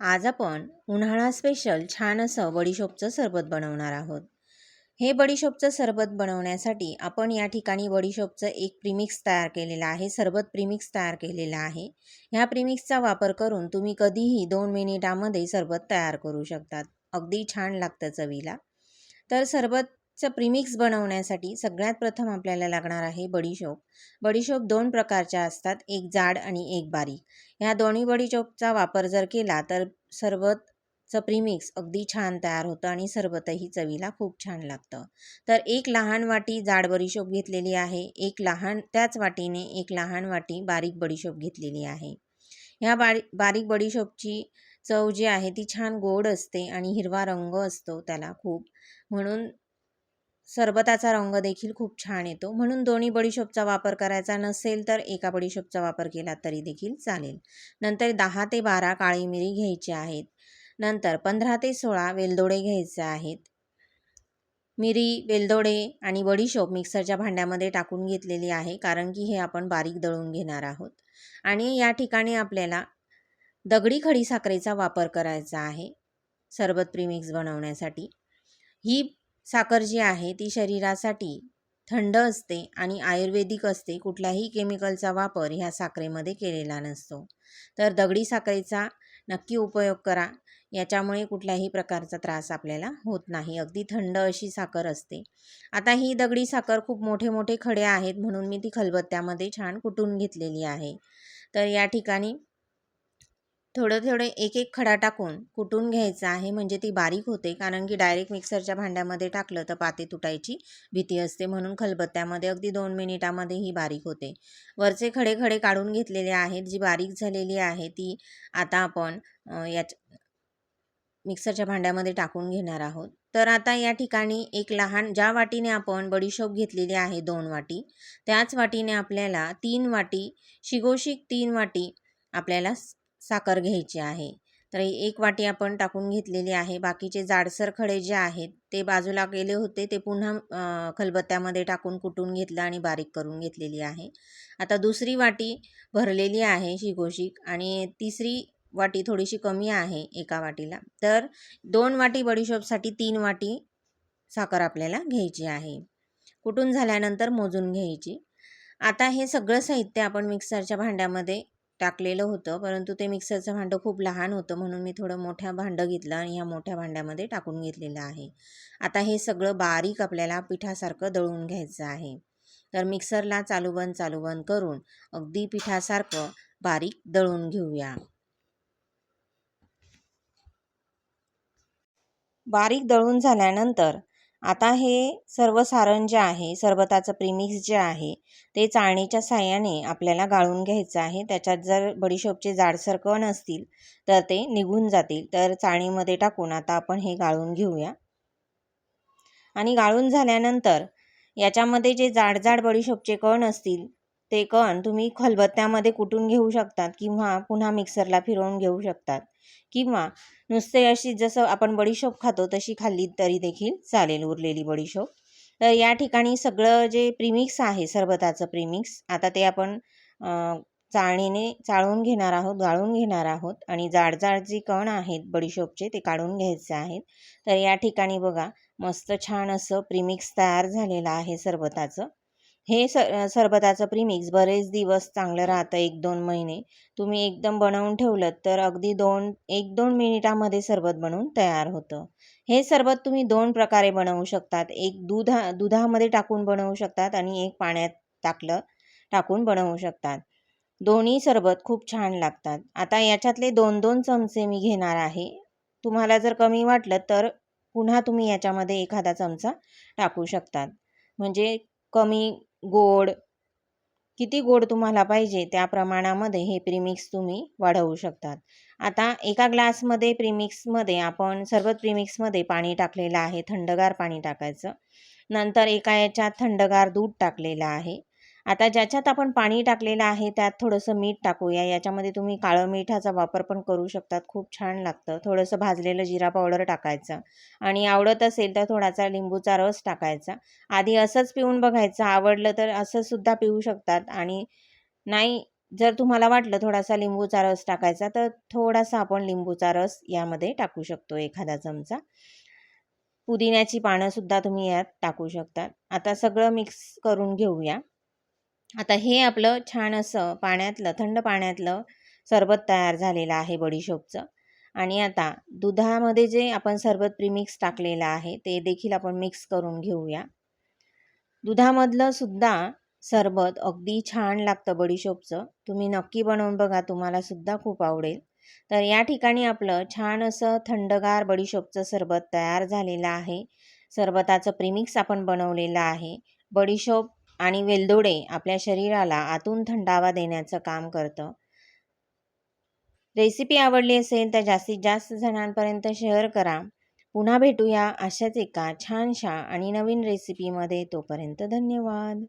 आज आपण उन्हाळा स्पेशल छान असं बडीशोपचं सरबत बनवणार आहोत. हे बडीशोपचं सरबत बनवण्यासाठी आपण या ठिकाणी बडीशोपचं एक प्रिमिक्स तयार केलेलं आहे सरबत प्रिमिक्स तयार केलेलं आहे. ह्या प्रिमिक्सचा वापर करून तुम्ही कधीही दोन मिनिटामध्ये सरबत तयार करू शकतात. अगदी छान लागतं चवीला. तर सरबत चं प्रीमिक्स बनवण्यासाठी सगळ्यात प्रथम आपल्याला लागणार आहे बडीशोप. बडीशोप दोन प्रकारच्या असतात एक जाड आणि एक बारीक ह्या दोन्ही बडीशोपचा वापर जर केला तर सरबतचं प्रीमिक्स अगदी छान तयार होतं आणि सरबतही चवीला खूप छान लागतं. तर एक लहान वाटी जाड बडीशोप घेतलेली आहे एक लहान त्याच वाटीने एक लहान वाटी बारीक बडीशोप घेतलेली आहे. ह्या बारी बारीक बडीशोपची चव जी आहे ती छान गोड असते आणि हिरवा रंग असतो त्याला खूप. म्हणून सरबताचा रंग देखील खूप छान येतो. म्हणून दोन्ही बडीशोपचा वापर करायचा नसेल तर एका बडीशोपचा वापर केला तरी देखील चालेल. नंतर दहा ते बारा काळी मिरी घ्यायची आहेत. नंतर पंधरा ते सोळा वेलदोडे घ्यायचे आहेत. मिरी वेलदोडे आणि बडीशोप मिक्सरच्या भांड्यामध्ये टाकून घेतलेली आहे कारण की हे आपण बारीक दळून घेणार आहोत. आणि या ठिकाणी आपल्याला दगडी खडी साखरेचा वापर करायचा आहे. सरबत प्रीमिक्स बनवण्यासाठी. ही साखर जी आहे ती शरीरासाठी थंड असते आणि आयुर्वेदिक असते कुठल्याही केमिकलचा वापर ह्या साखरेमध्ये केलेला नसतो. तर दगडी साखरेचा नक्की उपयोग करा. याच्यामुळे कुठल्याही प्रकारचा त्रास आपल्याला होत नाही. अगदी थंड अशी साखर असते. आता ही दगडी साखर खूप मोठे मोठे खडे आहेत म्हणून मी ती खलबत्त्यामध्ये छान कुटून घेतलेली आहे. तर या ठिकाणी थोडं थोडं एक एक खडा टाकून कुटून घ्यायचं आहे. म्हणजे ती बारीक होते. कारण की डायरेक्ट मिक्सरच्या भांड्यामध्ये टाकलं तर पाते तुटायची भीती असते. म्हणून खलबत्त्यामध्ये अगदी दोन मिनिटामध्ये ही बारीक होते. वरचे खडे खडे काढून घेतलेले आहेत. जी बारीक झालेली आहे ती आता आपण याच मिक्सरच्या भांड्यामध्ये टाकून घेणार आहोत. तर आता या ठिकाणी एक लहान ज्या वाटीने आपण बडीशोप घेतलेली आहे दोन वाटी त्याच वाटीने आपल्याला तीन वाटी शिगोशिक तीन वाटी आपल्याला साखर घ्यायची आहे. तर एक वाटी आपण टाकून घेतलेली आहे. बाकीचे जाडसर खडे जे आहेत ते बाजूला गेले होते ते पुन्हा खलबत्त्यामध्ये टाकून कुटून घेतलं आणि बारीक करून घेतलेली आहे. आता दुसरी वाटी भरलेली आहे शिकोशिक आणि तिसरी वाटी थोडीशी कमी आहे एका वाटीला. तर दोन वाटी बडीशोपसाठी तीन वाटी साखर आपल्याला घ्यायची आहे. कुटून झाल्यानंतर मोजून घ्यायची. आता हे सगळं साहित्य आपण मिक्सरच्या भांड्यामध्ये टाकलेलं होतं. परंतु ते मिक्सरचं भांडं खूप लहान होतं म्हणून मी थोडं मोठ्या भांडं घेतलं आणि ह्या मोठ्या भांड्यामध्ये टाकून घेतलेलं आहे. आता हे सगळं बारीक आपल्याला पिठासारखं दळून घ्यायचं आहे. तर मिक्सरला चालू बंद चालू बंद करून अगदी पिठासारखं बारीक दळून घेऊया. बारीक दळून झाल्यानंतर आता हे सर्व सारण जे आहे सरबताचं प्रिमिक्स जे आहे ते चाळणीच्या साह्याने आपल्याला गाळून घ्यायचं आहे. त्याच्यात जर बडीशोपचे जाडसर कण असतील तर ते निघून जातील. तर चाळणीमध्ये टाकून आता आपण हे गाळून घेऊया. आणि गाळून झाल्यानंतर याच्यामध्ये जे जाड जाड बडीशोपचे कण असतील ते कण तुम्ही खलबत्त्यामध्ये कुटून घेऊ शकतात किंवा पुन्हा मिक्सरला फिरवून घेऊ शकतात. किंवा नुसते अशी जसं आपण बडीशोप खातो तशी खाल्ली तरी देखील चालेल उरलेली बडीशोप. तर या ठिकाणी सगळं जे प्रीमिक्स आहे सरबताचं प्रीमिक्स आता ते आपण चाळणीने चाळून घेणार आहोत गाळून घेणार आहोत आणि जाडजाड जे कण आहेत बडीशोपचे ते काढून घ्यायचे आहेत. तर या ठिकाणी बघा मस्त छान असं प्रीमिक्स तयार झालेलं आहे सरबताचं. हे सर सरबताचं प्रीमिक्स बरेच दिवस चांगलं राहतं एक दोन महिने. तुम्ही एकदम बनवून ठेवलं तर अगदी दोन एक दोन मिनिटामध्ये सरबत बनवून तयार होतं. हे सरबत तुम्ही दोन प्रकारे बनवू शकतात. एक दुधा दुधामध्ये टाकून बनवू शकतात आणि एक पाण्यात टाकलं टाकून बनवू शकतात. दोन्ही सरबत खूप छान लागतात. आता याच्यातले दोन दोन चमचे मी घेणार आहे. तुम्हाला जर कमी वाटलं तर पुन्हा तुम्ही याच्यामध्ये एखादा चमचा टाकू शकतात. म्हणजे कमी गोड. किती गोड तुम्हाला पाहिजे त्या प्रमाणामध्ये हे प्रीमिक्स तुम्ही वाढवू शकतात. आता एका ग्लासमध्ये प्रीमिक्समध्ये आपण सर्वच प्रीमिक्समध्ये पाणी टाकलेलं आहे थंडगार पाणी टाकायचं. नंतर एका याच्यात थंडगार दूध टाकलेलं आहे. आता ज्याच्यात आपण पाणी टाकलेलं आहे त्यात थोडंसं मीठ टाकूया. याच्यामध्ये तुम्ही काळं मिठाचा वापर पण करू शकतात. खूप छान लागतं. थोडंसं भाजलेलं जिरा पावडर टाकायचं. आणि आवडत असेल तर थोडासा लिंबूचा रस टाकायचा. आधी असंच पिऊन बघायचं. आवडलं तर असंसुद्धा पिऊ शकतात. आणि नाही जर तुम्हाला वाटलं थोडासा लिंबूचा रस टाकायचा तर थोडासा आपण लिंबूचा रस यामध्ये टाकू शकतो एखादा चमचा. पुदिन्याची पानंसुद्धा तुम्ही यात टाकू शकता आता सगळं मिक्स करून घेऊया. आता हे आपलं छान असं पाण्यातलं थंड पाण्यातलं सरबत तयार झालेलं आहे बडीशोपचं आणि आता दुधामध्ये जे आपण सरबत प्रीमिक्स टाकलेलं आहे ते देखील आपण मिक्स करून घेऊया. दुधामधलं सुद्धा सरबत अगदी छान लागतं बडीशोपचं तुम्ही नक्की बनवून बघा तुम्हाला सुद्धा खूप आवडेल. तर या ठिकाणी आपलं छान असं थंडगार बडीशोपचं सरबत तयार झालेलं आहे. सरबताचं प्रीमिक्स आपण बनवलेलं आहे. बडीशोप आणि वेलदोडे आपल्या शरीराला आतून थंडावा देण्याचं काम करतं. रेसिपी आवडली असेल तर जास्तीत जास्त जणांपर्यंत शेअर करा. पुन्हा भेटूया अशाच एका छानशा आणि नवीन रेसिपीमध्ये तोपर्यंत धन्यवाद.